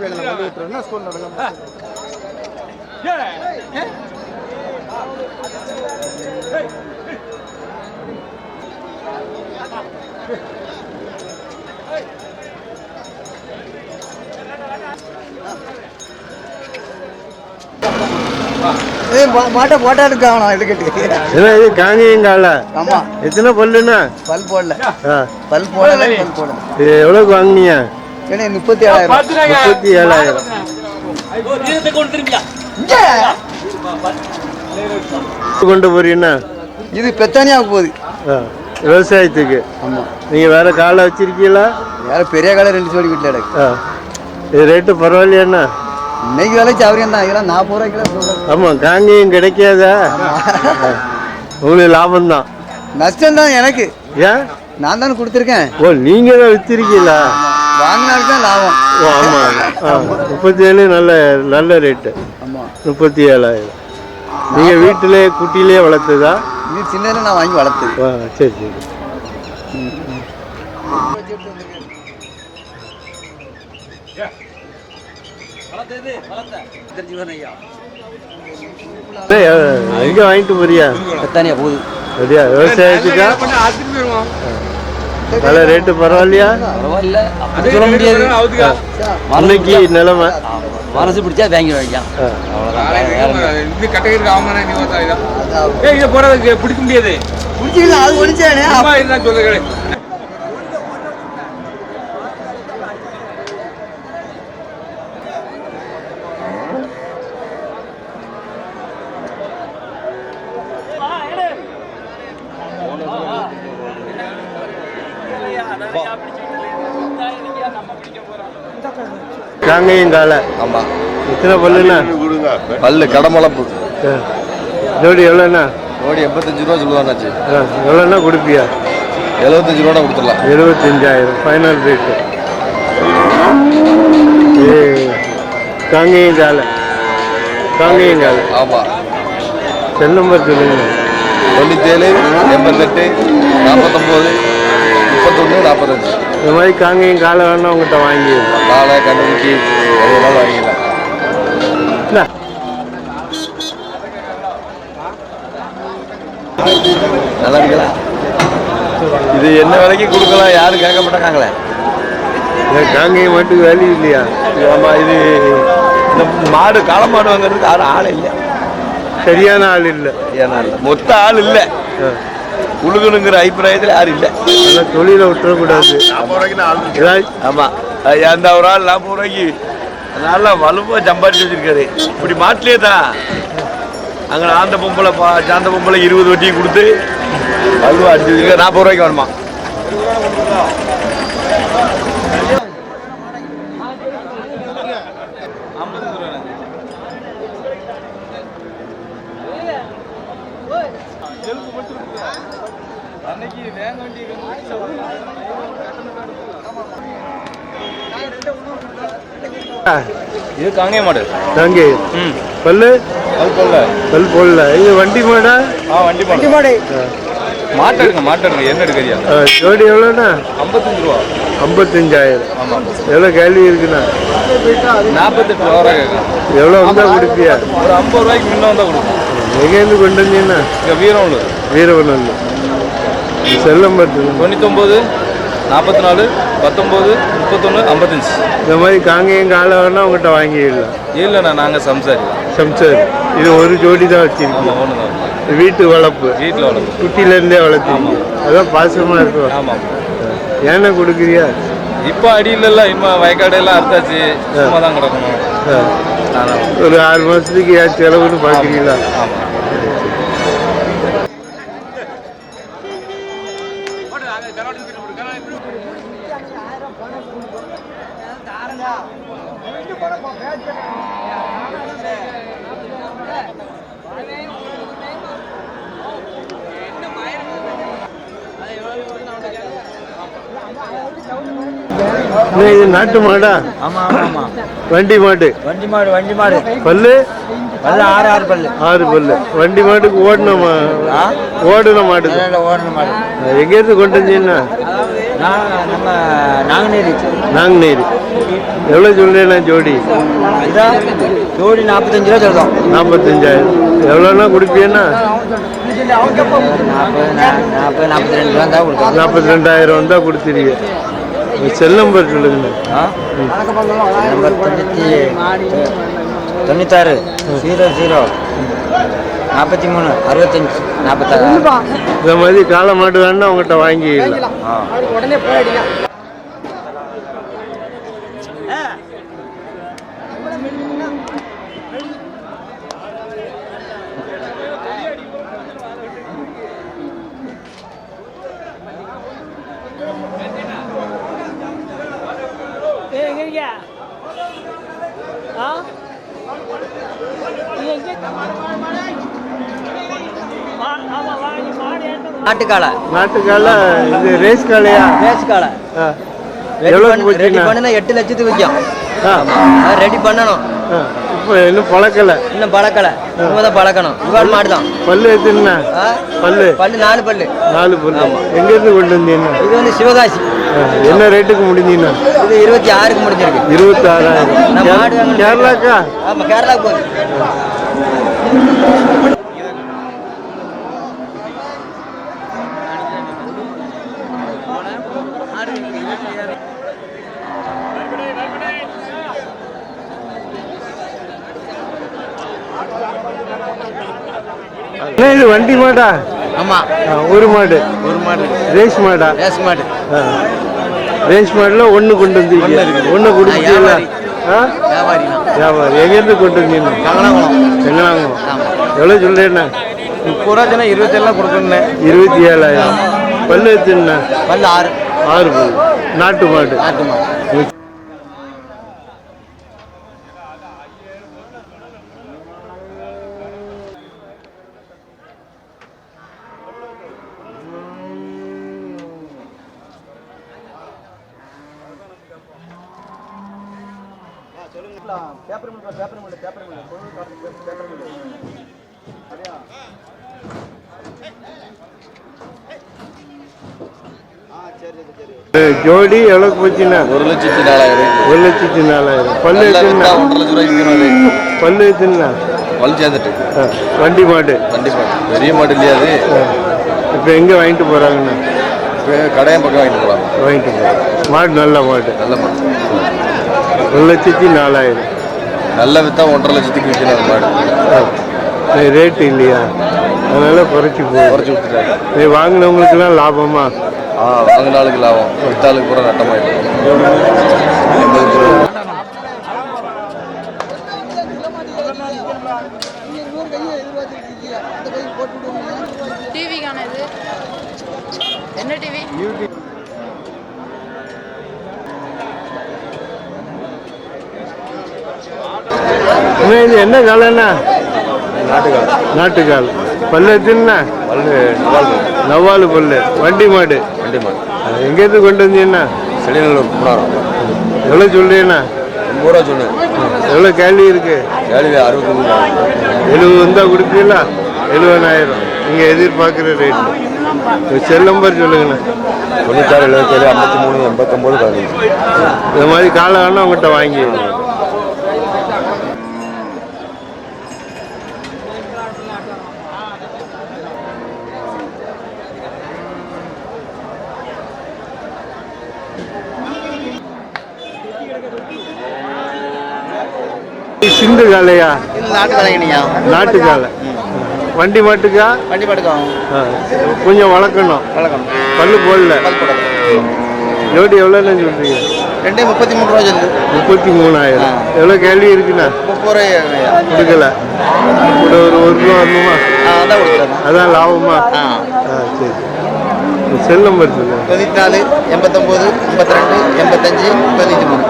நாலு பிள்ளைங்க கொண்டு விட்டுருவோம் என்ன ஸ்கூல் நடக்கும் மாட்டை போட்டா எடுக்கணும் எடுக்கட்டு இது காங்கேயங்கால ஆமா. எத்தனை பல்லுண்ணா? பல் போடல. பல் போடல பல் போடல. வாங்குனீங்க? ஏன்னா முப்பத்தி ஏழாயிரம் முப்பத்தி ஏழாயிரம் கொண்டு போறீங்கன்னா இது பெத்தானியாவுக்கு போகுது. ஆ, விவசாயத்துக்கு. ஆமா. நீங்கள் வேற காலை வச்சிருக்கீங்களா? வேற பெரிய காலை ரெண்டு ஜோடி வீட்டில் இது ரேட்டு பரவாயில்லையாண்ணா இன்னைக்கு விலைக்கு அவரையும் தான். இதெல்லாம் நாற்பது ரூபாய் கிலோ சொல்றேன். ஆமாம் காங்கேயம் கிடைக்காதா. உங்களுக்கு லாபம் தான். நஷ்டம் தான் எனக்கு. ஏன்? நான் தானே கொடுத்துருக்கேன். ஓ நீங்கள் தான் வித்திருக்கீங்களா? வாங்கினாருக்கு தான் லாபம். ஓ ஆமாம் முப்பத்தி ஏழு நல்ல நல்ல ரேட்டு ஆமா. முப்பத்தி ஏழாயிரம் நீங்கள் வீட்டிலே குட்டிலே வளர்த்ததா? இது சின்னதில் நான் வாங்கி வளர்த்தது. ஆ சரி சரி. எங்கே வாங்கிட்டு போறியா? பெத்தானியா போகுது. விவசாயத்துக்கா? நல்ல ரேட்டு பரவாயில்லையா? பரவாயில்ல. அப்படி சொல்ல முடியாது இன்னைக்கு நிலைமை. மனசு பிடிச்சா வாங்கி வைக்கலாம் போறதுக்கு பிடிக்க முடியாது. பிடிச்சிக்கலாம் அது ஒழிச்சானே அம்மா இருந்தா சொல்லுங்களேன். காங்கையும் காலை ஆமா. எத்தனை பல்லுண்ணா? பல்லு கடமளப்பு. ஜோடி எவ்வளோண்ணா? ஜோடி எண்பத்தஞ்சு ரூபா சொல்லுவாண்ணாச்சு எவ்வளோண்ணா கொடுப்பியா? எழுபத்தஞ்சு ரூபா கொடுத்துடலாம். எழுபத்தஞ்சாயிரம் ஃபைனல் ரேட்டு ஏ காங்கேயம் காலை காங்கேயம் காலை ஆமா. செல் நம்பர் சொல்லுங்க. தொண்ணூத்தேழு எண்பத்தெட்டு நாற்பத்தொம்போது முப்பத்தொன்று நாற்பத்தஞ்சு இந்த மாதிரி காங்கேயம் காலை வேணா உங்கள்கிட்ட வாங்கி காலை கண்ணுக்குட்டி வாங்கிக்கலாம் இந்தா. நல்லா இருக்கலாம் இது என்ன விலைக்கு கொடுக்கலாம் யாரும் கேட்க மாட்டாங்களே காங்கேயம் மட்டும் வேல்யூ இல்லையா? ஆமா இது இந்த மாடு கள மாடு வாங்குறதுக்கு யாரும் ஆள் இல்லை. சரியான ஆள் இல்லை. ஏன்னா இல்லை. மொத்த ஆள் இல்லை. உழுகணுங்கிற அபிப்பிராயத்தில் யாரும் இல்லை. தொழிலை விட்டுறக்கூடாது. ஏதாவது ஆமா. அது அந்த ஒரு ஆள் நாற்பது ரூபாய்க்கு நல்லா வலுவா சம்பாதிச்சு வச்சிருக்காரு. இப்படி மாட்டிலே தான். அங்கே ஆந்த பொம்பளை பா சாந்த பொம்பளை இருபது வட்டியும் கொடுத்து வலுவா அடிச்சு வச்சிருக்காரு. நாற்பது ரூபாய்க்கு வேணுமா? இது காங்கே மாடு. காங்கேயம் ம். பல்லு? அது போல பல் போடல. இது வண்டி மாடா? ஆ வண்டி மாடு. மாடு மாட்டு எடுங்க மாட்டு எடுங்க. என்ன எடுக்கறியா? ஜோடி எவ்வளோண்ணா? ஐம்பத்தஞ்சு ரூபா. ஐம்பத்தஞ்சாயிரம். ஆமாம் எவ்வளோ கேள்வி இருக்குண்ணா? நாற்பத்தெட்டு ரூபா வரை கேட்கலாம் எவ்வளோ வந்தால் கொடுப்பியா? ஒரு ஐம்பது ரூபாய்க்கு முன்ன வந்தால் கொடுக்கும். எங்கேருந்து கொண்டு வந்தீங்கன்னா இங்கே வீரம்ல வீரவனல்ல செல் நம்பர் சொல்லுங்க தொண்ணூத்தொம்பது. நாற்பத்தி நாலு பத்தொம்போது முப்பத்தொன்று ஐம்பத்தஞ்சு. இந்த மாதிரி காங்கேயம் காலை வேணா உங்கள்கிட்ட வாங்கிடலாம் இல்லைண்ணா நாங்கள் சம்சாரி. சம்சார். இது ஒரு ஜோடி தான் வச்சிருக்கீங்க. ஆமாம் ஒன்று தான் வீட்டு வளர்ப்பு வீட்டில் வளர்ப்பு குட்டிலேருந்தே வளர்த்தீங்க. அதான் பாசமாக இருக்கும். ஆமாம் ஏன்னா கொடுக்குறியா? இப்போ அடியிலல்ல இன்னும் வயக்காடையெல்லாம் அறுத்தாச்சு சும்மா தான் கிடக்கணும். ஒரு ஆறு மாதத்துக்கு ஏன் செலவுன்னு பார்க்குறீங்களா ஆமாம் இது நாட்டு மாடா. ஆமா ஆமா ஆமா. வண்டி மாடு. வண்டி மாடு வண்டி மாடு. பல்லு? பல்லு ஆறு ஆறு பல்லு. ஆறு பல்லு. வண்டி மாட்டுக்கு ஓடின மா ஓடின மாடு. ஓடுன மாடு எங்கேருந்து கொண்டு வந்தீங்கன்னா? நம்ம நாங்குநேரி. நாங்குநேரி. எவ்வளோ சொல்றீங்களா ஜோடி? இதான் ஜோடி நாற்பத்தஞ்சு ரூபா சொல்கிறோம் நாற்பத்தஞ்சாயிரம் எவ்வளோனா கொடுப்பீங்கன்னா? நாற்பது நாற்பது நாற்பத்தி ரெண்டு ரூபா தான் கொடுக்குறோம் நாற்பத்தி ரெண்டாயிரம் தான் கொடுத்துருங்க உங்க செல் நம்பர் சொல்லுங்கண்ணா ஆ? நம்பர் தொண்ணூற்றி தொண்ணூத்தாறு ஜீரோ ஜீரோ நாற்பத்தி மூணு அறுபத்தஞ்சு நாற்பத்தாறு இந்த மாதிரி காளை மாடு வேணா உங்கள்கிட்ட வாங்கிக்கலாம் நாட்டுக்காலை. நாட்டுக்கால இது ரேஸ் காளையா ரேஸ் காலை. ரெடி பண்ணுனா எட்டு லட்சத்துக்கு விற்கும் ரெடி பண்ணணும். இப்போ இன்னும் பழக்கலை. இன்னும் பழக்கலை. இனிமே தான் பழக்கணும். இவாள் மாடு தான் பல்லு எத்தனைண்ணா ஆ? பல்லு. பல்லு நாலு பல்லு. நாலு பல்லு. எங்கேருந்து கொண்டு வந்தீங்கன்னா இது வந்து சிவகாசி. ஆ, என்ன ரேட்டுக்கு முடிஞ்சீங்கன்னா இது இருபத்தி ஆறுக்கு முடிஞ்சிருக்கு. இருபத்தாறாயிரம். கேரளாக்கா? ஆமா கேரளாக்கு போகுது. இது வண்டி மாடா. ஆமா. ஒரு மாடு. ஒரு மாடு. ரேஸ் மாடா. ரேஸ் மாடு. ரேஸ் மாடுல ஒன்று கொண்டு வந்தீங்க ஒன்று கொடுத்தீங்களா வியாபாரி. வியாபாரி எங்கேருந்து கொண்டு வந்தீங்க? கங்கனாகுளம் செங்கலாங்குளம் ஆமா. எவ்வளோ சொல்றேண்ணா முப்பது ரூபா சொன்னா இருபத்தெல்லாம் கொடுக்கணும் இருபத்தி ஏழாயிரம் பல்லு எத்தனைண்ணா பல்லு ஆறு. ஆறு பல்லு. நாட்டு மாடு. நாட்டு மாடு. ஜோடி எவ்வளோக்கு போச்சுண்ணா ஒரு லட்சத்தி நாலாயிரம். ஒரு லட்சத்தி நாலாயிரம். பல்லு எத்தனைண்ணா ஒன்றரை லட்ச ரூபாய்க்கு விற்கணும் பல்லு சேர்ந்துட்டு. வண்டி மாடு. கண்டிப்பா பெரிய மாடு இல்லையா அது? இப்போ எங்கே வாங்கிட்டு போகிறாங்கண்ணா கடையம் பக்கம் வாங்கிட்டு போகலாம்? வாங்கிட்டு போகிறாங்க மாடு நல்ல மாடு. நல்ல மாடு. ஒரு லட்சத்தி நாலாயிரம். நல்ல வித்தா ஒன்றரை லட்சத்துக்கு விற்கணும் மாடு. ரேட்டு இல்லையா? அதனால குறைச்சி குறைச்சி விட்டுட்டாங்க நீ வாங்கினவங்களுக்குலாம் லாபமா? ஆ வாங்கின ஆளுக்கு லாபம். வித்தாளுக்கு பூரா நட்டமாயிடும் எண்பது கிலோ டிவிக்கான இது என்ன டிவி அண்ணா, இது என்ன காலண்ணா நாட்டுக்கால். நாட்டுக்கால். பல்லு எத்தனைண்ணா பல்லு நவால் பல்லு. வண்டி மாடு. வண்டி மாடு. எங்கேருந்து கொண்டு வந்தீங்கண்ணா செடிநல்லூர் குமாரம் எவ்வளோ சொல்றீங்கண்ணா ஐம்பது ரூபா சொன்னேன். எவ்வளோ கேள்வி இருக்கு? கேள்வி அறுபத்தஞ்சு எழுபது வந்தால் கொடுப்பீங்களா? எழுபதாயிரம் நீங்கள் எதிர்பார்க்குற ரேட்டு செல் நம்பர் சொல்லுங்கண்ணா. தொண்ணூத்தாறு எழுபத்தேழு ஐம்பத்தி மூணு எண்பத்தொம்போது பதினஞ்சு. இந்த மாதிரி காலை வேணா உங்கள்கிட்ட வாங்கி சிந்து காலையா நாட்டு கலைஞனியா நாட்டு காலை வண்டி மாட்டுக்கா? வண்டி ஆ, கொஞ்சம் வளர்க்கணும். வளர்க்கணும். பல்லு போடல. ஜோடி எவ்வளோன்னு சொல்றீங்க? ரெண்டே முப்பத்தி மூணு ரூபா சொல்லுது. முப்பத்தி மூணாயிரம். எவ்வளோ கேள்வி இருக்குண்ணா? முப்பது ரூபாய் கொடுக்கல. கூட ஒரு ஒரு ரூபா வரணுமா அதான் அதான் லாபமா? ஆ. சரி. செல் நம்பர் சொல்லுங்க தொண்ணூற்றி நாலு எண்பத்தொம்போது எண்பத்தி ரெண்டு எண்பத்தஞ்சு தொண்ணூற்றி மூணு.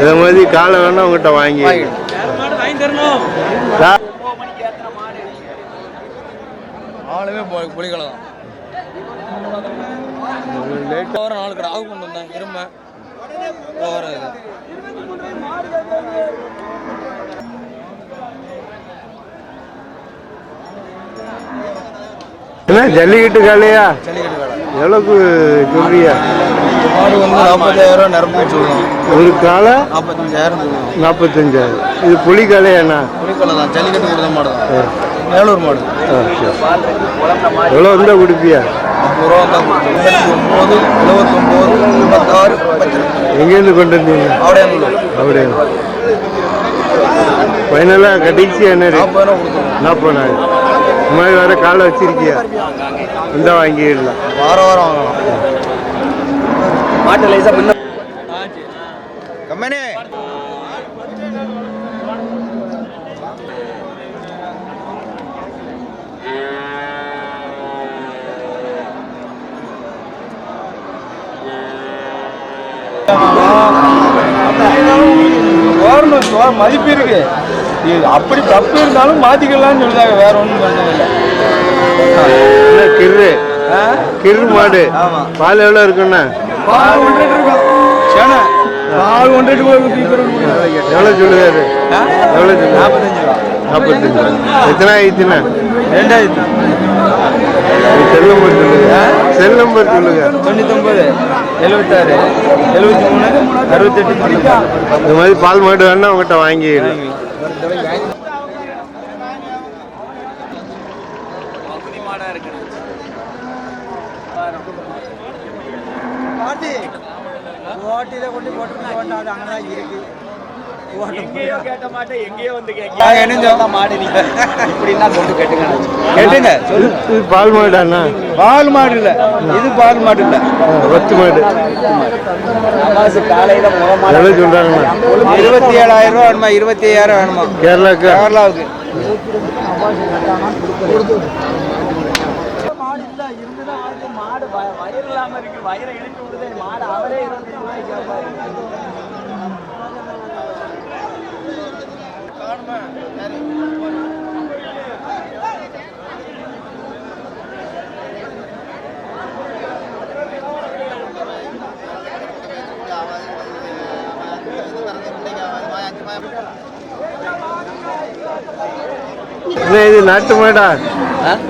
இதை மாதிரி காலை வேணா உங்கள்கிட்ட வாங்கி ஆளுமே புலிகளை தான் லேட்டா ஒரு நாலு கிராவு கொண்டு வந்தேன் இரும்ப வர இது. என்ன ஜல்லிக்கட்டு காலையா? ஜல்லிக்கட்டு வேலை. எவ்வளோக்கு சொல்றியா? மாடு வந்து நாற்பத்தாயிரம் நிரம்பு சொல்லணும் ஒரு காலை நாற்பத்தஞ்சாயிரம் நாற்பத்தஞ்சாயிரம் இது புலி காலையாண்ணா புலிக்கொலை தான். ஜல்லிக்கட்டு கொடுத்த மாடு தான். வேலூர் மாடு. எவ்வளோ இருந்தால் கொடுப்பியா? ஐம்பது ரூபா தான் ஒம்பது எழுபத்தொம்போது எங்கேருந்து கொண்டு வந்தீங்க? அவடையாங்குள்ளூர் அப்படியே ஃபைனலாக கடைசி என்ன நாற்பதாயிரம் இந்த மாதிரி வேறு காலை வச்சிருக்கியா? இந்த வாங்கிடலாம். வாரம் வாரம் வாங்கலாம். மாட்டு லேசாக முன்ன கவர்மெண்ட் மதிப்பு இருக்கு. இது அப்படி தப்பு இருந்தாலும் மாத்திக்கலாம்னு சொல்லுதாங்க வேற ஒன்றும் பண்ணதில்லை கிரு கிரு மாடு. பால் எவ்வளோ இருக்குண்ணா? பால் ஒன்றரை எவ்வளோ சொல்லுதாரு எவ்வளோ சொல்லு நாற்பத்தஞ்சு ரூபா. நாற்பத்தஞ்சு எத்தனை ஆயிடுச்சுண்ணா ரெண்டாயிரத்தி. செல் நம்பர் சொல்லுங்க. செல் நம்பர் சொல்லுங்க. தொண்ணூத்தொம்பது எழுபத்தாறு எழுபத்தி மூணு அறுபத்தெட்டு இந்த மாதிரி பால் மாடு வேணா மாடு இப்படின்னா கொண்டு கேட்டுங்க. கேட்டுங்க. சொல்லு. இது பால் மாடாண்ணா பால் மாடு இல்லை. இது பால் மாடு இல்லை. ஒத்து மாடு. காலையில சொல்கிறாங்கண்ணா இருபத்தி ஏழாயிரம் ரூபா வேணுமா? இருபத்தி ஐயாயிரம் வேணுமா? கேரளாக்கு கேரளாவுக்கு. அண்ணா, இது நாட்டு மாடா.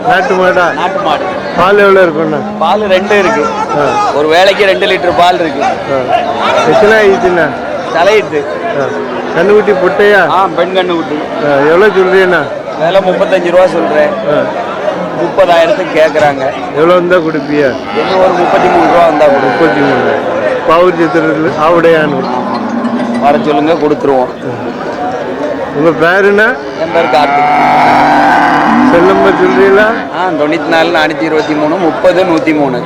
நாட்டு மாடா. நாட்டு மாடு. பால் எவ்வளோ இருக்குண்ணா பால் ரெண்டு இருக்கு. ஒரு வேளைக்கு ரெண்டு லிட்டர் பால் இருக்கு. எத்தனை ஆயிடுச்சுண்ணா தலையிட்டு. கண்ணுக்குட்டி பொட்டையா? ஆ பெண் கண்ணு குட்டி ஆ, எவ்வளோ சொல்றீண்ணா விலை முப்பத்தஞ்சு ரூபா சொல்றேன். ஆ. முப்பதாயிரத்துக்கு கேட்குறாங்க எவ்வளோ இருந்தால் கொடுப்பியா? இன்னும் ஒரு முப்பத்தி மூணு ரூபா வந்தா கொடு முப்பத்தி மூணு பாவூர் சித்திரத்தில் ஆவுடையானு வர சொல்லுங்க கொடுத்துருவோம். உங்கள் பேருண்ணா என் பேர் கார்த்திக். செல் நம்பர் சொல்றீங்களா ஆ தொண்ணூற்றி நாலு நானூற்றி இருபத்தி மூணு முப்பது நூற்றி மூணு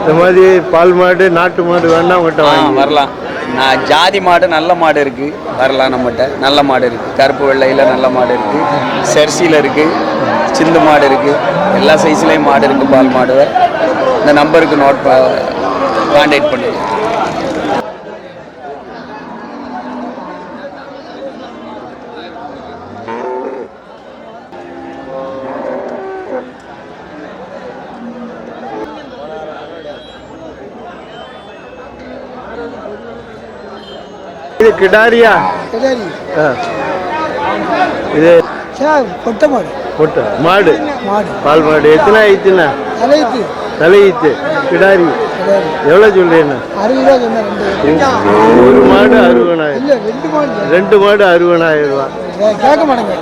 இந்த மாதிரி பால் மாடு நாட்டு மாடு வேணா உங்கள்கிட்ட ஆ வாங்கி வரலாம். நான் ஜாதி மாடு நல்ல மாடு இருக்கு. வரலாம் நம்மகிட்ட. நல்ல மாடு இருக்கு. கருப்பு வெள்ளையில் நல்ல மாடு இருக்கு. செர்சியில் இருக்கு. சிந்து மாடு இருக்கு. எல்லா சைஸ்லேயும் மாடு இருக்கு பால் மாடு. இந்த நம்பருக்கு நோட் கான்டாக்ட் பண்ணுங்க. இது கிடாரியா? இது கொட்டை மாடு. பொட்டை மாடு. பால் மாடு. எத்தனை தலைக்கு தலையீத்து. கிடாரி. எவ்வளோ ரெண்டு. ஒரு மாடு அறுபதாயிரம். ரெண்டு மாடு. அறுபதாயிரம் ரூபா. கேட்க மாட்டேங்க.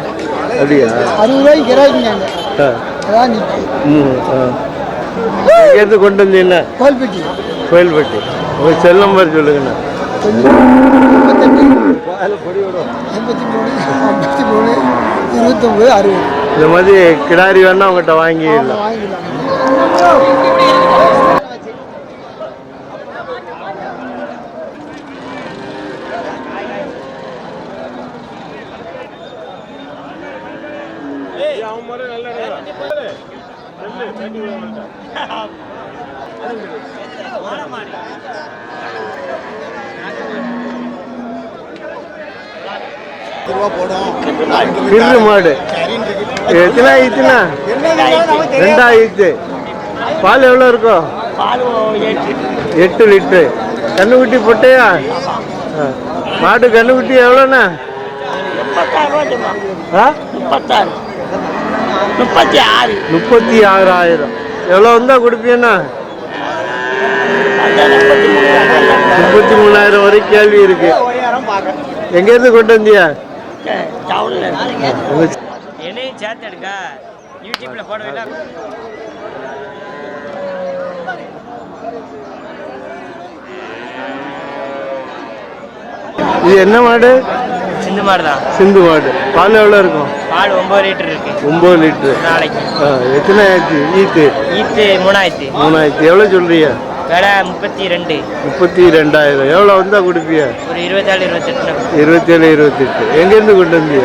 அப்படியா? அறுபது ரூபாய்க்கு கிராக்கிங்க ஆ. அதான் ம் எங்கேருந்து கொண்டு வந்தீங்கன்னா கோல்பட்டி கோயில்பட்டி. உங்கள் செல் நம்பர் சொல்லுங்கண்ணா. முப்பத்தெட்டு ஐம்பத்தி மூணு ஐம்பத்தி மூணு இருபத்தொம்பது அறுபது இந்த மாதிரி கிடாரி வேணா உங்கள்கிட்ட வாங்கிடலாம் வாங்கிக்கலாம் ரூபா போடும். கிரு மாடு. எத்தனை ஆயிடுச்சுண்ணா? ரெண்டாயிடுச்சு. பால் எவ்வளோ இருக்கும் எட்டு. லிட்டரு கண்ணுக்குட்டி பொட்டையா? ஆ. மாடு கண்ணுக்குட்டி எவ்வளோண்ணா? ஆ? முப்பத்தி ஆறாயிரம். எவ்வளோ வந்தா கொடுப்பீண்ணா முப்பத்தி மூணாயிரம். வரைக்கும் கேள்வி இருக்கு. எங்கேருந்து கொண்டு வந்தியா? என்னையும் சேர்த்து எடுக்க யூடியூப்ல போட வேண்டாம். இது என்ன மாடு? சிந்து மாடு தான் சிந்து மாடு. பால் எவ்வளோ இருக்கும்? பால் ஒன்பது லிட்டர் இருக்கு. ஒம்பது லிட்டரு நாளைக்கு. எத்தனை ஆச்சு? ஈத்து? ஈத்து மூணாயிரத்து. மூணாயிரத்தி. எவ்வளோ சொல்றியா விலை முப்பத்தி ரெண்டு முப்பத்தி ரெண்டாயிரம் எவ்வளோ வந்தால் கொடுப்பியா? ஒரு இருபத்தேழு இருபத்தெட்டு இருபத்தேழு இருபத்தெட்டு. எங்கேருந்து கொண்டு வந்தியா?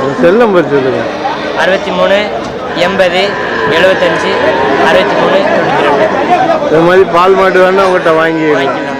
உங்க செல் நம்பர் சொல்லுங்க. அறுபத்தி மூணு எண்பது எழுபத்தஞ்சு அறுபத்தி மூணு தொண்ணூற்றி ரெண்டு இந்த மாதிரி பால் மாடு வேணா உங்கள்கிட்ட வாங்கி வாங்கிக்கலாம்.